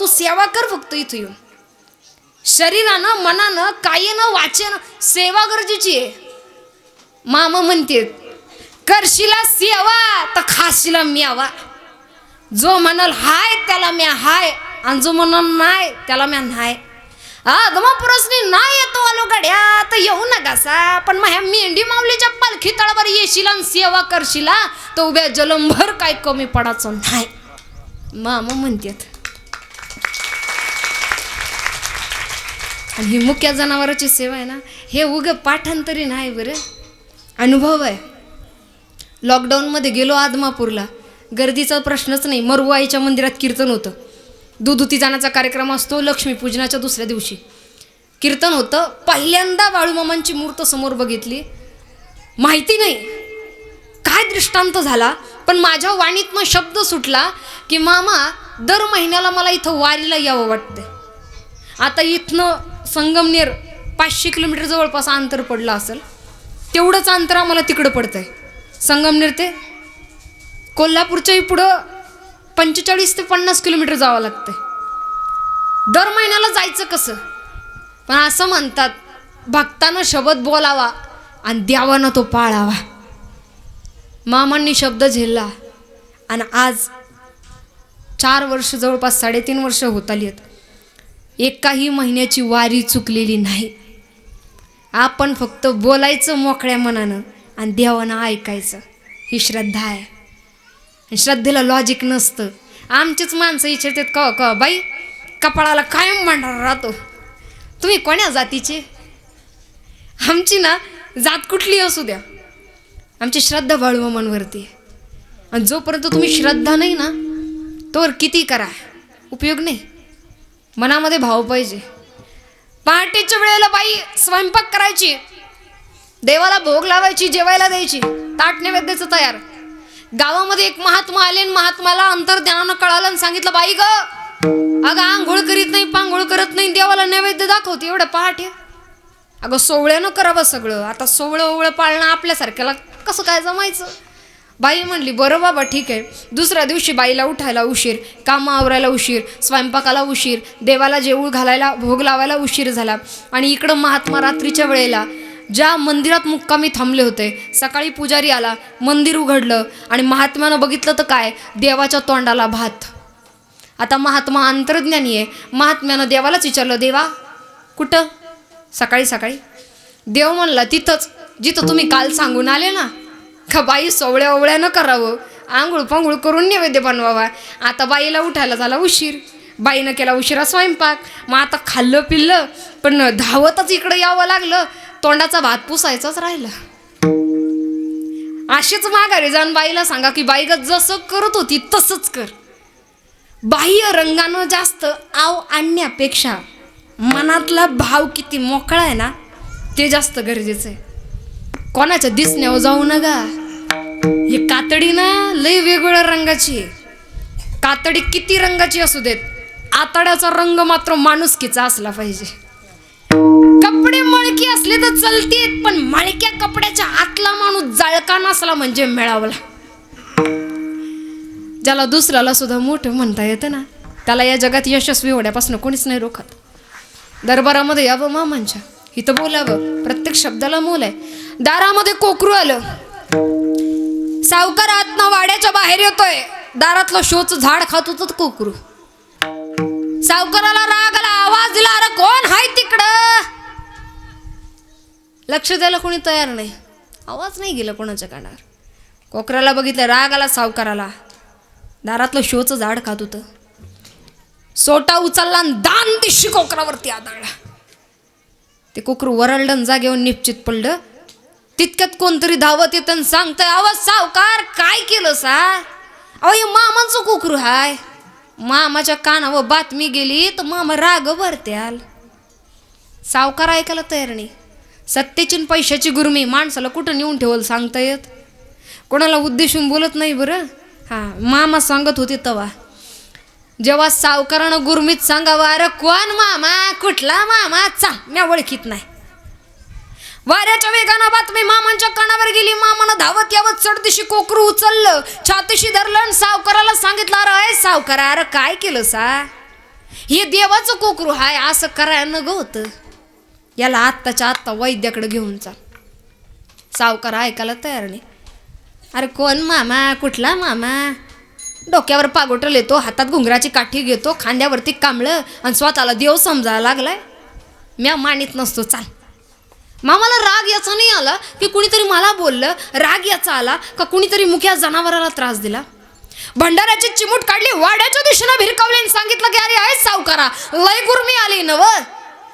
तू सेवा कर फक्त इथं येऊन. शरीरानं मनानं कायनं वाचेनं सेवा गरजेची आहे. मामा म्हणते करशीला सेवा तर खाशीला म्यावा जो म्हणाल हाय त्याला म्या हाय. आणि जो म्हणाल नाही त्याला म्या नाही. आदमा पुरसनी नाही येतो आलो गड्या तर येऊ नका सा पण माझ्या मेंढी माऊलीच्या पालखी तळावर येशील आणि सेवा करशीला तर उभ्या जलंभर काय कमी पडायचं नाही. मामा म्हणतात आणि ही मुक्या जनावराची सेवा आहे ना हे उग पाठांतरी नाही बरं. अनुभव आहे. लॉकडाऊनमध्ये गेलो आदमापूरला. गर्दीचा प्रश्नच नाही. मरुआईच्या मंदिरात कीर्तन होतं. दुधुती जाण्याचा कार्यक्रम असतो लक्ष्मीपूजनाच्या दुसऱ्या दिवशी. कीर्तन होतं. पहिल्यांदा बाळूमामांची मूर्त समोर बघितली. माहिती नाही. काय दृष्टांत झाला? पण माझ्या वाणीतनं शब्द सुटला की मामा दर महिन्याला मला इथं वारीला यावं वाटतं आता इथनं संगमनेर पाचशे किलोमीटर जवळपास अंतर पडलं असेल तेवढंच अंतर आम्हाला तिकडं पडतं आहे संगमनेर ते कोल्हापूरच्याही पुढं पंचेचाळीस ते पन्नास किलोमीटर जावं लागतंय. दर महिन्याला जायचं कसं? पण असं म्हणतात भक्तानं शब्द बोलावा आणि द्यावानं तो पाळावा. मामांनी शब्द झेलला आणि आज चार वर्ष जवळपास साडेतीन वर्ष होत आली आहेत. एकाही महिन्याची वारी चुकलेली नाही. आपण फक्त बोलायचं मोकळ्या मनानं आणि देवानं ऐकायचं. ही श्रद्धा आहे. आणि श्रद्धेला लॉजिक नसतं. आमचीच माणसं विचारतात क क बाई कपाळाला कायम भांडारा राहतो. तुम्ही कोण्या जातीचे? आमची ना जात कुठली असू द्या. आमची श्रद्धा बाळूमामांवरती मनवरती आणि जोपर्यंत तुम्ही श्रद्धा नाही ना तोवर किती करा? उपयोग नाही. मनामध्ये भाव पाहिजे. पहाटेच्या वेळेला बाई स्वयंपाक करायची. देवाला भोग लावायची जेवायला द्यायची. ताट नैवेद्याचं तयार. गावामध्ये एक महात्मा आले आणि महात्माला अंतर्ज्ञानानं कळालं आणि सांगितलं बाई ग अगं आंघोळ करीत नाही पांघोळ करत नाही देवाला नैवेद्य दाखवते एवढं पहाटे. अगं सोवळ्यानं करावं सगळं. आता सोवळं ओवळं पाळणं आपल्यासारख्याला कसं काय जमायचं? बाई म्हणली बरं बाबा ठीक आहे. दुसऱ्या दिवशी बाईला उठायला उशीर कामं आवरायला उशीर स्वयंपाकाला उशीर देवाला जेवूळ घालायला भोग लावायला उशीर झाला. आणि इकडं महात्मा रात्रीच्या वेळेला ज्या मंदिरात मुक्कामी थांबले होते सकाळी पुजारी आला मंदिर उघडलं आणि महात्म्यानं बघितलं तर काय? देवाच्या तोंडाला भात. आता महात्मा अंतर्ज्ञानी आहे. महात्म्यानं देवालाच विचारलं देवा कुठं? सकाळी सकाळी. देव म्हणला तिथंच. जिथं तुम्ही काल सांगून आले ना का बाई सोवळ्या ओवळ्यानं करावं? आंघोळ पांघोळ करून नैवेद्य बनवावा. आता बाईला उठायला झाला उशीर. बाईनं केला उशिरा स्वयंपाक. मग आता खाल्लं पिल्लं पण धावतच इकडं यावं लागलं. तोंडाचा भात पुसायचाच राहिला. अशीच माघारी जाऊन बाईला सांगा की बाई ग जसं करत होती तसंच कर. बाह्य रंगानं जास्त आव आणण्यापेक्षा मनातला भाव किती मोकळा आहे ना ते जास्त गरजेचं आहे. कोणाच्या दिसण्यावर जाऊ नका. कातडी ना लय वेगवेगळ्या रंगाची आहे. कातडी किती रंगाची असू देत आतड्याचा रंग मात्र माणुसकीचा असला पाहिजे. कपडे मळकी असले तर चलतीत पण मळक्या कपड्याच्या आतला माणूस जळका नसला म्हणजे मिळावला. ज्याला दुसऱ्याला सुद्धा मोठं म्हणता येतं ना त्याला या जगात यशस्वी होण्यापासून कोणीच नाही रोखत. दरबारामध्ये यावं मामांच्या इथं बोलावं प्रत्येक शब्दाला मोल आहे. दारामध्ये कोकरू आलं सावकार आतनं वाड्याच्या बाहेर येतोय. दारातलं शोच झाड खात होत कोकरू. सावकाराला राग आला आवाज दिला अरे कोण हाय तिकडं? लक्ष द्यायला कोणी तयार नाही. आवाज नाही गेला कोणाच्या कानावर. कोकराला बघितलं राग आला सावकाराला. दारातलं शोचं झाड खात होतं सोटा उचलला आणि दान दिशी कोकरावरती आदळला. ते कोकरू वरळडन जागेवर निश्चित पडलं. तितक्यात कोणतरी धावत येत आणि सांगतंय आवाज सावकार काय केलं सा अहो हे मामांचं कुकरू हाय. मामाच्या कानावर बातमी गेली तर मामा राग भरत्याल सावकार ऐकायला तयार नाही. सत्तेची पैशाची गुरमी माणसाला कुठं नेऊन ठेवल सांगता येत? कोणाला उद्देशून बोलत नाही बरं? हां मामा सांगत होते तवा. जेव्हा सावकारानं गुरमीत सांगावं अरे कोण मामा? कुठला मामा? चा म्या ओळखीत नाही. वाऱ्याच्या वेगानं बातमी. मामांच्या कानावर गेली. मामानं धावत यावत चढदिशी कोकरू उचललं. छातीशी धरलं आणि सावकाराला सांगितलं अरे अय सावकारा अरे काय केलं सा? हे देवाचं कोकरू हाय असं करायला न ग होतं. याला आत्ताच्या आत्ता वैद्याकडे घेऊन चाल सावकार ऐकायला तयार नाही. अरे कोण मामा? कुठला मामा? डोक्यावर पागोटल येतो हातात घुंगराची काठी घेतो खांद्यावरती कांबळं आणि स्वतःला देव समजायला लागलाय. म्या मानित नसतो चाल. मामाला राग याचा नाही आला की कुणीतरी मला बोललं राग याचा आला का कुणीतरी मुख्या जनावराला त्रास दिला? भंडाऱ्याची चिमूट काढली वाड्याच्या दिशेनं भिरकावली आणि सांगितलं की अरे आहे सावकारा लय गुरमी आली नव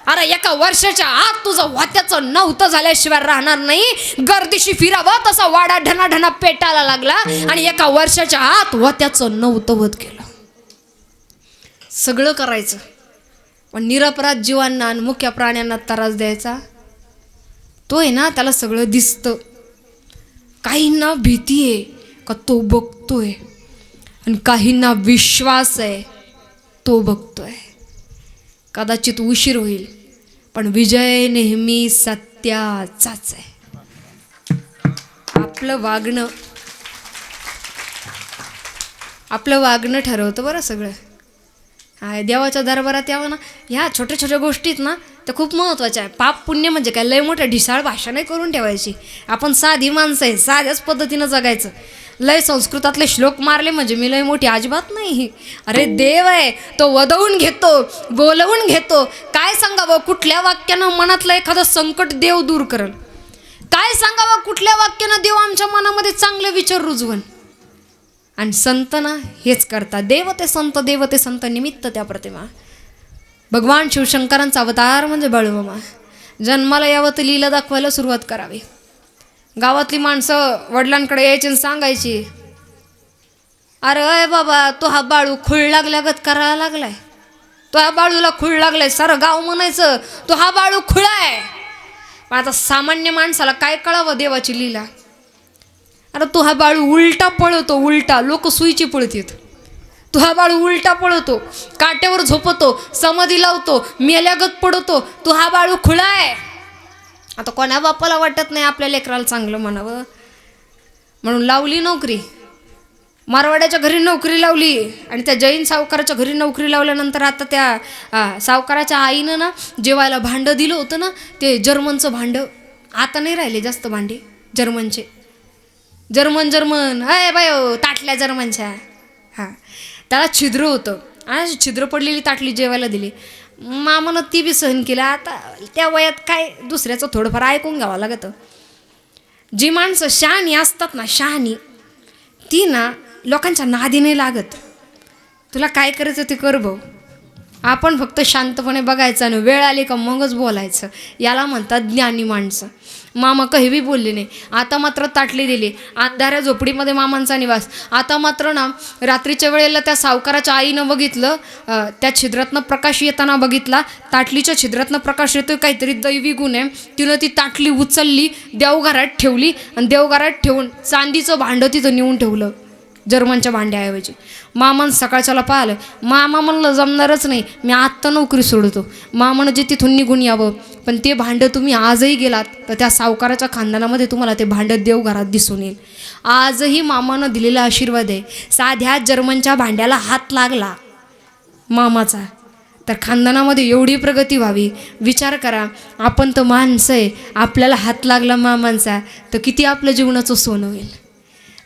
अरे एका वर्षाच्या आत तुझं वात्याचं नव्हतं झाल्याशिवाय राहणार नाही. गर्दीशी फिरावं तसा वाडा ढना पेटायला लागला आणि एका वर्षाच्या आत वात्याचं नव्हतं वध केलं. सगळं करायचं. पण निरपराध जीवांना आणि मुख्य प्राण्यांना त्रास द्यायचा? तो आहे ना त्याला सगळं दिसतं. काहींना भीती आहे का तो बघतोय? आणि काहींना विश्वास आहे तो बघतोय. कदाचित उशीर होईल पण विजय नेहमी सत्याचाच आहे. आपलं वागणं आपलं वागणं ठरवतं बरं सगळं. हाय देवाच्या दरबारात यावं ना? ह्या छोट्या छोट्या गोष्टीत ना तर खूप महत्त्वाचं आहे. पाप पुण्य म्हणजे काय? लय मोठ्या ढिसाळ भाषा नाही करून ठेवायची. आपण साधी माणसं आहे साध्याच पद्धतीनं जगायचं. लय संस्कृतातले श्लोक मारले म्हणजे मी लय मोठी अजिबात नाही. अरे देव आहे तो वदवून घेतो बोलवून घेतो. काय सांगावं? कुठल्या वाक्यानं मनातलं एखादं संकट देव दूर करल? काय सांगावं? कुठल्या वाक्यानं देव आमच्या मनामध्ये चांगले विचार रुजवण आणि संत ना हेच करता. देव ते संत देव ते संत निमित्त त्या प्रतिमा. भगवान शिवशंकरांचा अवतार म्हणजे बाळूमामा जन्माला यावं तर लीला दाखवायला सुरुवात करावी. गावातली माणसं वडिलांकडे यायची आणि सांगायची अरे अय बाबा तो हा बाळू खुळ लागल्यागत करायला लागलाय. तो हा बाळूला खुळ लागलाय सारं गाव म्हणायचं तो हा बाळू खुळा आहे. पण आता सामान्य माणसाला काय कळावं देवाची लीला? अरे तो हा बाळू उलटा पळतो उलटा. लोक सुईची पळतीत. तो हा बाळू उलटा पळवतो काट्यावर झोपतो समाधी लावतो मेल्यागत पडतो तू हा बाळू खुळा आहे. आता कोणा बापाला वाटत नाही आपल्या लेकराला चांगलं म्हणावं? म्हणून लावली नोकरी. मारवाड्याच्या घरी नोकरी लावली आणि त्या जैन सावकाराच्या घरी नोकरी लावल्यानंतर आता त्या सावकाराच्या आईनं ना जेवायला भांडं दिलं होतं ना ते जर्मनचं भांडं. आता नाही राहिले जास्त भांडे जर्मनचे. German German. अय बायो ताटल्या जर्मनच्या. हां. त्याला छिद्र होतं. आणि छिद्र पडलेली ताटली जेवायला दिली. मामानं ती बी सहन केलं. आता त्या वयात काय दुसऱ्याचं थोडंफार ऐकून घ्यावं लागतं. जी माणसं शहाणी असतात ना शहाणी ती ना लोकांच्या नादीने लागत. तुला काय करायचं ते कर भाऊ. आपण फक्त शांतपणे बघायचं आणि वेळ आली का मगच बोलायचं. याला म्हणतात ज्ञानी माणसं. मामा काही बी बोलले नाही. आता मात्र ताटली दिली. अंधाऱ्या झोपडीमध्ये मामांचा निवास. आता मात्र ना रात्रीच्या वेळेला त्या सावकाराच्या आईनं बघितलं त्या छिद्रातनं प्रकाश येताना बघितला. ताटलीच्या छिद्रातनं प्रकाश येतोय काहीतरी दैवी गुण आहे. तिनं ती ताटली उचलली देवघरात ठेवली आणि देवघरात ठेवून चांदीचं भांडं तिथं नेऊन ठेवलं. जर्मनच्या भांड्याऐवजी. मामान सकाळच्याला पाहिलं मामा म्हणलं जमणारच नाही मी आत्ता नोकरी सोडतो. मामानं जे तिथून निघून यावं पण ते भांडं तुम्ही आजही गेलात तर त्या सावकाराच्या खानदानामध्ये तुम्हाला ते भांडं देवघरात दिसून येईल. आजही मामानं दिलेला आशीर्वाद आहे. साध्या जर्मनच्या भांड्याला हात लागला. मामाचा. तर खानदानामध्ये एवढी प्रगती व्हावी विचार करा. आपण तर माणसं आहे. आपल्याला हात लागला मामांचा. तर किती आपल्या जीवनाचं सोनं होईल?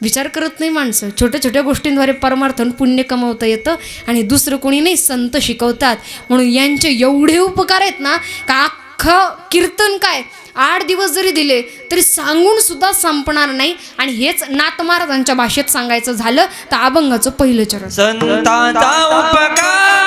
विचार करत नाही माणसं. छोट्या छोट्या गोष्टींद्वारे परमार्थन पुण्य कमवता येतं आणि दुसरं कोणी नाही संत शिकवतात. म्हणून यांचे एवढे उपकार आहेत ना का अख्खं कीर्तन काय? आठ दिवस जरी दिले तरी सांगून सुद्धा संपणार नाही. आणि हेच नाथ महाराजांच्या भाषेत सांगायचं झालं तर अभंगाचं पहिलं चरण. संतांचा उपकार!